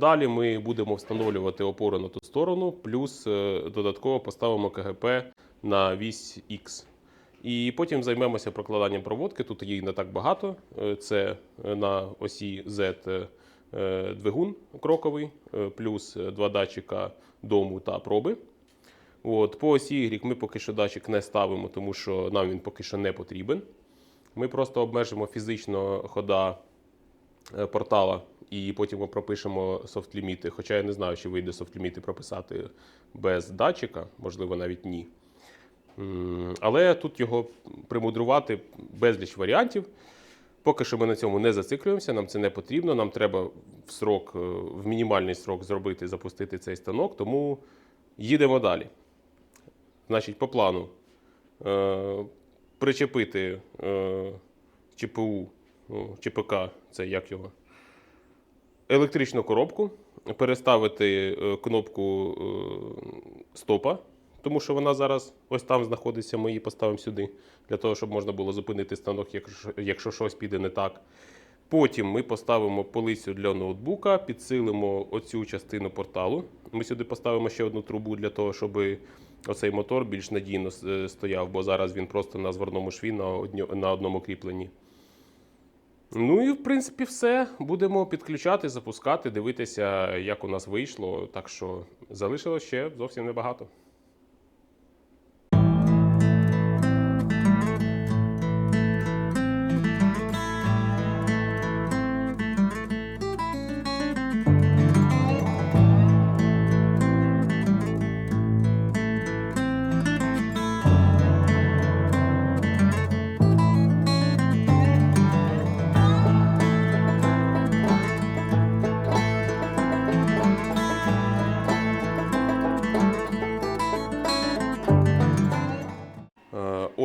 Далі ми будемо встановлювати опору на ту сторону, плюс е, додатково поставимо КГП на вісь X. І потім займемося прокладанням проводки. Тут її не так багато. Е, Це е, на осі Z двигун кроковий, плюс два датчика дому та проби. От, по осі Y ми поки що датчик не ставимо, тому що нам він поки що не потрібен. Ми просто обмежимо фізично хода портала і потім ми пропишемо софт-ліміти. Хоча я не знаю, чи вийде софт-ліміти прописати без датчика, можливо, навіть ні. Але тут його примудрувати безліч варіантів. Поки що ми на цьому не зациклюємося, нам це не потрібно. Нам треба в срок, е, в мінімальний срок зробити, запустити цей станок, тому їдемо далі. Значить, по плану е, причепити е, ЧПУ, ЧПК, це як його, електричну коробку, переставити е, кнопку е, стопа, тому що вона зараз ось там знаходиться. Ми її поставимо сюди, для того, щоб можна було зупинити станок, якщо, щось піде не так. Потім ми поставимо полицю для ноутбука, підсилимо оцю частину порталу. Ми сюди поставимо ще одну трубу для того, щоб оцей мотор більш надійно е, стояв, бо зараз він просто на зворному шві на одному кріпленні. Ну і в принципі все. Будемо підключати, запускати, дивитися, як у нас вийшло. Так що залишилось ще зовсім небагато.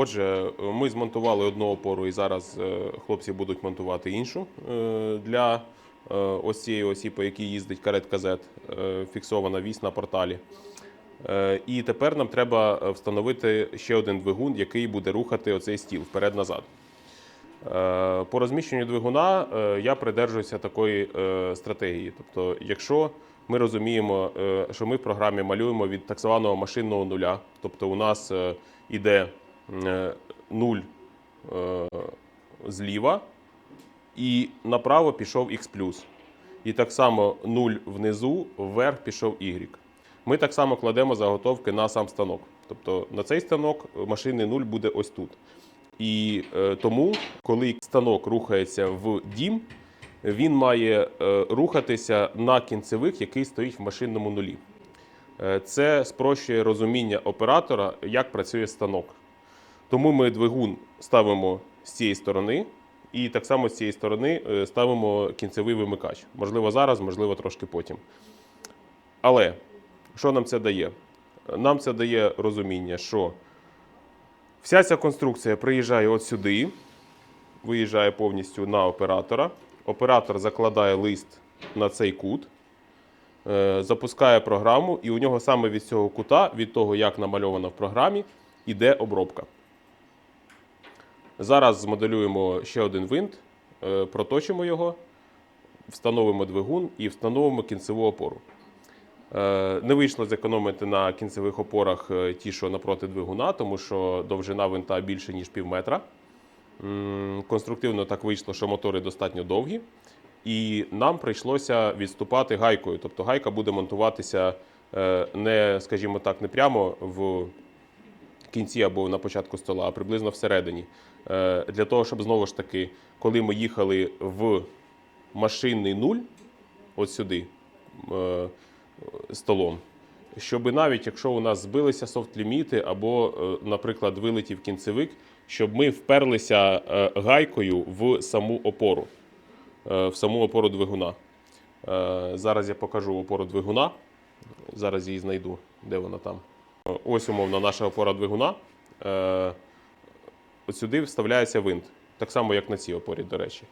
Отже, ми змонтували одну опору, і зараз е, хлопці будуть монтувати іншу е, для е, ось цієї осі, по якій їздить каретка Z, е, фіксована вісь на порталі. І тепер нам треба встановити ще один двигун, який буде рухати оцей стіл вперед-назад. По розміщенню двигуна я придержуюся такої стратегії. Тобто, якщо ми розуміємо, що ми в програмі малюємо від так званого машинного нуля, тобто у нас іде е, нуль е, зліва, і направо пішов x+. І так само 0 внизу, вверх пішов y. Ми так само кладемо заготовки на сам станок. Тобто на цей станок машинний 0 буде ось тут. І е, тому, коли станок рухається в дім, він має е, рухатися на кінцевих, який стоїть в машинному нулі. Е, Це спрощує розуміння оператора, як працює станок. Тому ми двигун ставимо з цієї сторони, і так само з цієї сторони е, ставимо кінцевий вимикач. Можливо, зараз, можливо, трошки потім. Але що нам це дає? Нам це дає розуміння, що вся ця конструкція приїжджає от сюди, виїжджає повністю на оператора. Оператор закладає лист на цей кут, е, запускає програму, і у нього саме від цього кута, від того, як намальовано в програмі, іде обробка. Зараз змоделюємо ще один винт, е, проточимо його, встановимо двигун і встановимо кінцеву опору. Е, Не вийшло зекономити на кінцевих опорах е, ті, що напроти двигуна, тому що довжина винта більше, ніж пів метра. Конструктивно так вийшло, що мотори достатньо довгі. І нам прийшлося відступати гайкою. Тобто гайка буде монтуватися не, скажімо так, не прямо в кінці або на початку стола, а приблизно всередині. Е, Для того, щоб знову ж таки, коли ми їхали в машинний нуль, от сюди, е, столом, щоб навіть якщо у нас збилися софт-ліміти, або, е, наприклад, вилетів кінцевик, щоб ми вперлися гайкою в саму опору, в саму опору двигуна. Зараз я покажу опору двигуна. Зараз її знайду, де вона там. Е, Ось умовно наша опора двигуна. Е, От сюди вставляється винт, так само, як на цій опорі, до речі.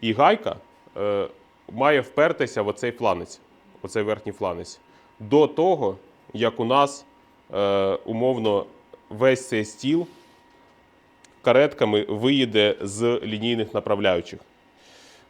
І гайка е, має впертися в оцей фланець, оцей верхній фланець, до того, як у нас умовно весь цей стіл каретками виїде з лінійних направляючих.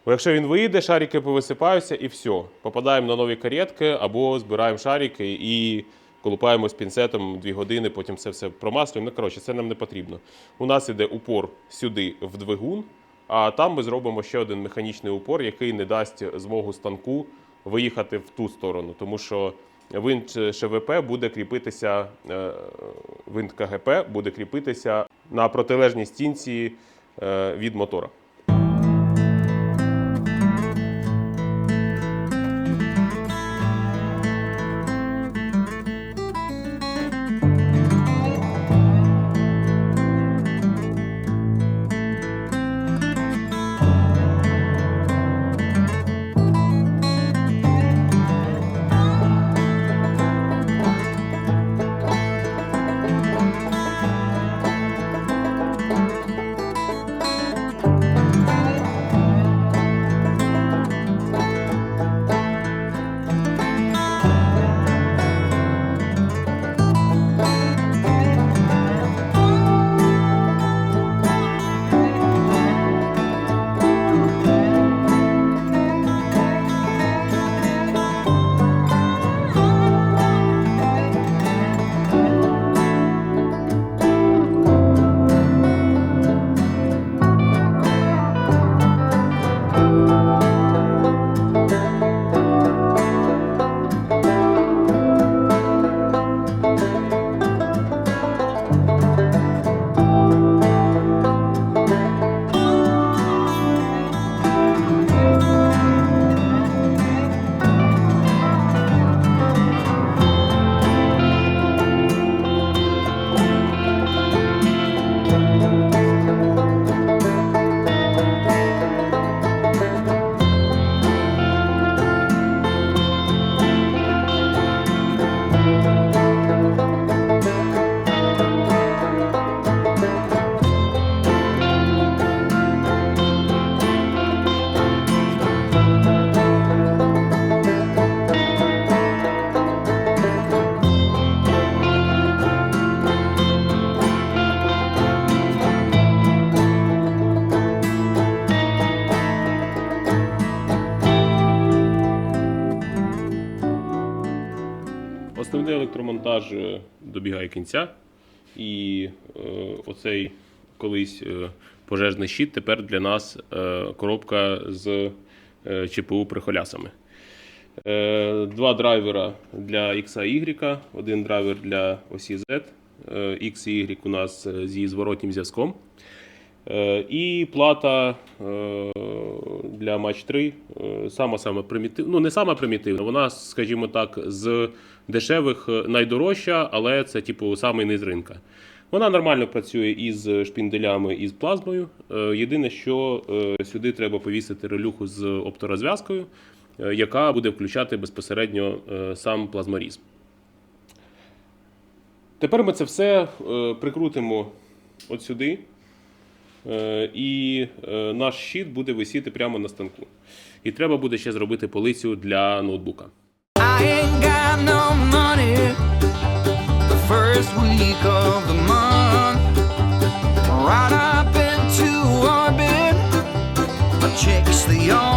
Бо якщо він вийде, шарики повисипаються і все. Попадаємо на нові каретки або збираємо шарики і колупаємо з пінцетом 2 години, потім це все промаслюємо. Ну, коротше, це нам не потрібно. У нас іде упор сюди в двигун, а там ми зробимо ще один механічний упор, який не дасть змогу станку виїхати в ту сторону, тому що винт ШВП буде кріпитися, е, винт КГП буде кріпитися на протилежній стінці е, від мотора. Електромонтаж е, добігає кінця, і е, оцей колись е, пожежний щит тепер для нас коробка з ЧПУ прихолясами. Два драйвера для X і Y, один драйвер для осі Z. X і Y у нас зі зворотнім зв'язком. І плата для Match 3 е, сама саме примітивна. Ну, не сама примітивна, вона, скажімо так, з дешевих е, найдорожча, але це типу самий низ ринка. Вона нормально працює із шпінделями і з плазмою. Е, Єдине, що е, сюди треба повісити релюху з опторозв'язкою, яка буде включати безпосередньо сам плазморіз. Тепер ми це все прикрутимо от сюди. І наш щит буде висіти прямо на станку. І треба буде ще зробити полицю для ноутбука. I ain't got no money the first week of the month. Right up into orbit, my chick's the only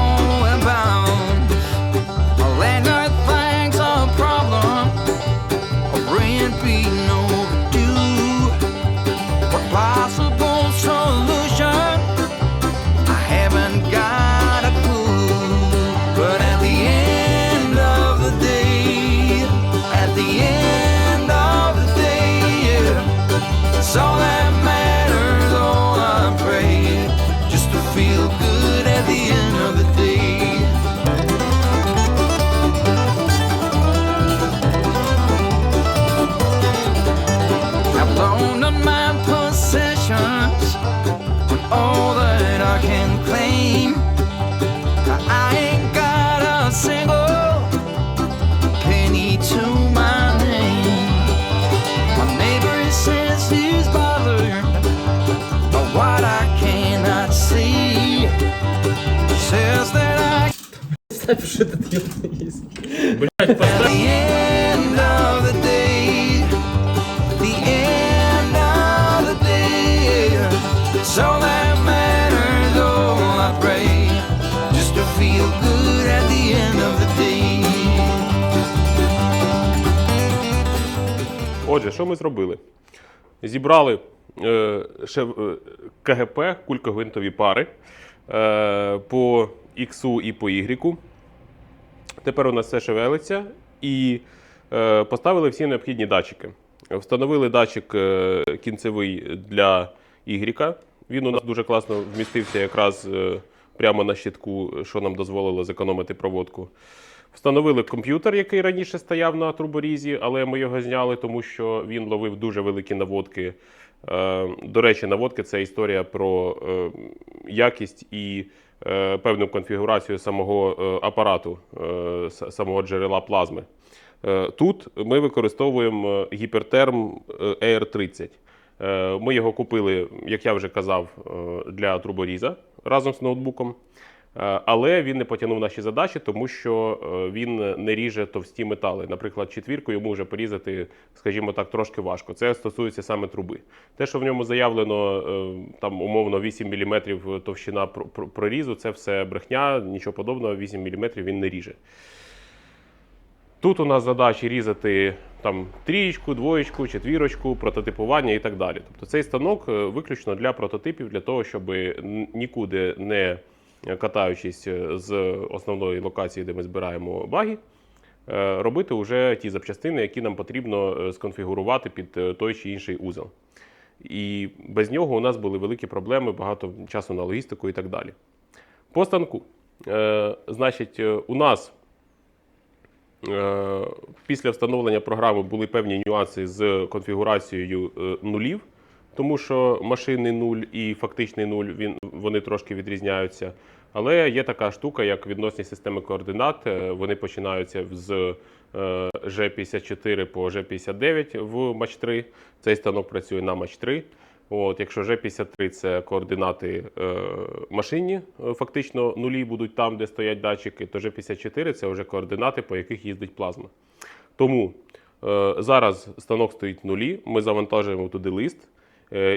says he's bothered At the end of the day, the end of the day, so that matters. Oh, I pray just to feel good at the end of the day. Отже, що ми зробили? Зібрали е, ще, е, КГП, кульковинтові пари е, по X і по Y. Тепер у нас все шевелиться і поставили всі необхідні датчики. Встановили датчик кінцевий для Y. Він у нас дуже класно вмістився якраз прямо на щитку, що нам дозволило зекономити проводку. Встановили комп'ютер, який раніше стояв на труборізі, але ми його зняли, тому що він ловив дуже великі наводки. Е, До речі, наводки це історія про е, якість і е, певну конфігурацію самого апарату, самого джерела плазми. Тут ми використовуємо гіпертерм е, AR30. Е, Ми його купили, як я вже казав, для труборіза разом з ноутбуком. Е, Але він не потягнув наші задачі, тому що е, він не ріже товсті метали. Наприклад, четвірку йому вже порізати, скажімо так, трошки важко. Це стосується саме труби. Те, що в ньому заявлено е, там умовно 8 мм товщина пр- пр- прорізу, це все брехня, нічого подобного, 8 мм він не ріже. Тут у нас задачі різати там трієчку, двоєчку, четвірочку, прототипування і так далі. Тобто цей станок виключно для прототипів, для того, щоб нікуди не катаючись е, з основної локації, де ми збираємо баги, е, робити вже ті запчастини, які нам потрібно е, сконфігурувати під той чи інший узел. І без нього у нас були великі проблеми, багато часу на логістику і так далі. По станку. Значить, у нас Після встановлення програми були певні нюанси з конфігурацією нулів, тому що машинний нуль і фактичний нуль він, вони трошки відрізняються. Але є така штука, як відносні системи координат. Е, Вони починаються з е, G54 по G59 в матч 3. Цей станок працює на матч 3. От, якщо G53 це координати е, машинні, е, фактично нулі будуть там, де стоять датчики, то G54 це вже координати, по яких їздить плазма. Тому е, зараз станок стоїть нулі, ми завантажуємо туди лист, е,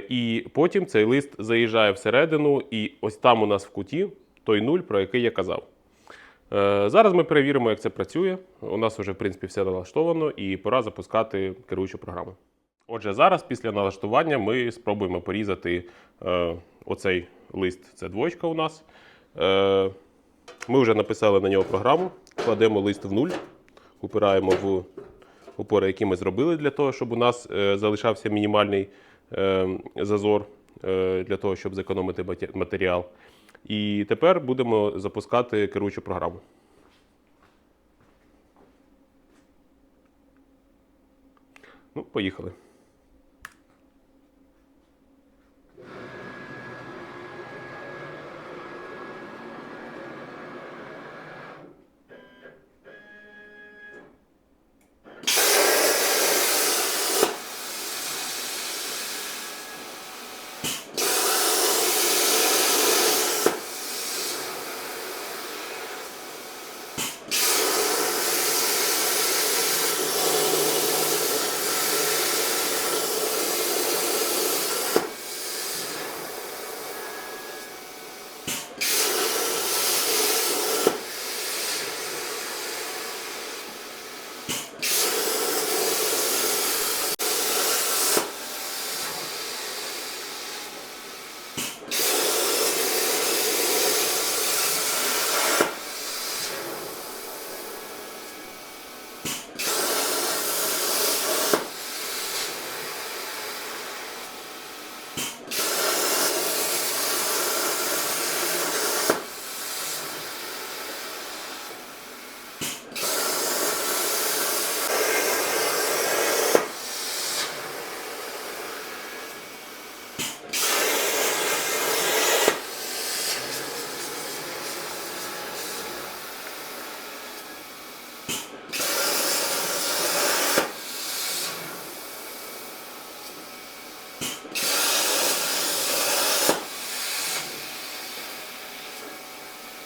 і потім цей лист заїжджає всередину, і ось там у нас в куті той нуль, про який я казав. Е, Зараз ми перевіримо, як це працює. У нас вже, в принципі, все налаштовано, і пора запускати керуючу програму. Отже, зараз після налаштування ми спробуємо порізати е, оцей лист. Це двоєчка у нас. Е, ми вже написали на нього програму, кладемо лист в нуль, упираємо в упори, які ми зробили для того, щоб у нас е, залишався мінімальний е, зазор е, для того, щоб зекономити мате- матеріал. І тепер будемо запускати керуючу програму. Ну, поїхали.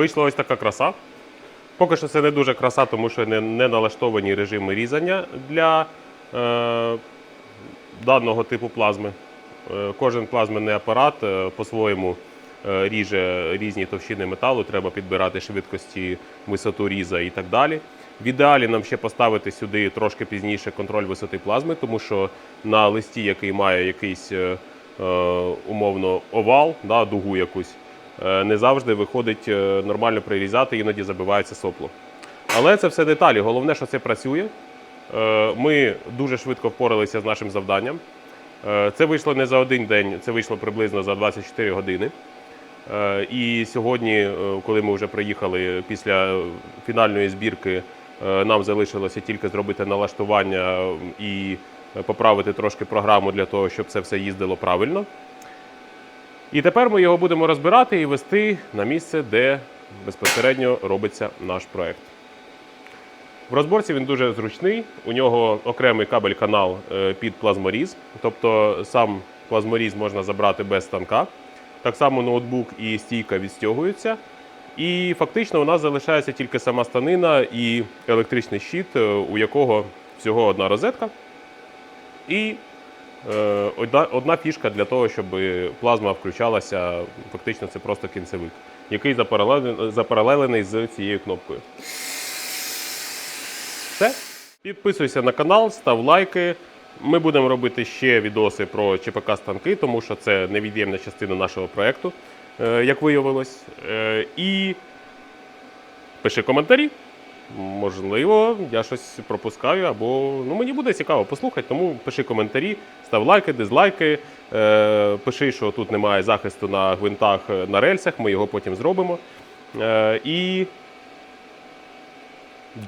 Вийшла ось така краса. Поки що це не дуже краса, тому що не, не налаштовані режими різання для е, даного типу плазми. Е, Кожен плазменний апарат е, по-своєму е, ріже різні товщини металу, треба підбирати швидкості, висоту різа і так далі. В ідеалі нам ще поставити сюди трошки пізніше контроль висоти плазми, тому що на листі, який має якийсь е, е, умовно овал, да, дугу якусь, не завжди виходить е, нормально прирізати, іноді забивається сопло. Але це все деталі. Головне, що це працює. Е, Ми дуже швидко впоралися з нашим завданням. Е, Це вийшло не за один день, це вийшло приблизно за 24 години. Е, І сьогодні, е, коли ми вже приїхали після фінальної збірки, е, нам залишилося тільки зробити налаштування е, і поправити трошки програму для того, щоб це все їздило правильно. І тепер ми його будемо розбирати і вести на місце, де безпосередньо робиться наш проект. В розборці він дуже зручний. У нього окремий кабель-канал е, під плазморіз, тобто сам плазморіз можна забрати без станка. Так само ноутбук і стійка відстягуються. І фактично у нас залишається тільки сама станина і електричний щит, е, у якого всього одна розетка. І одна, одна фішка для того, щоб плазма включалася. Фактично, це просто кінцевик, який запаралелен- запаралелений з цією кнопкою. Все. Підписуйся на канал, став лайки. Ми будемо робити ще відоси про ЧПК станки, тому що це невід'ємна частина нашого проєкту, е, як виявилось. Е, І пиши коментарі. Можливо, я щось пропускаю, або ну, мені буде цікаво послухати, тому пиши коментарі, став лайки, дизлайки. Е, пиши, що тут немає захисту на гвинтах е, на рельсах, ми його потім зробимо. Е, і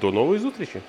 до нової зустрічі!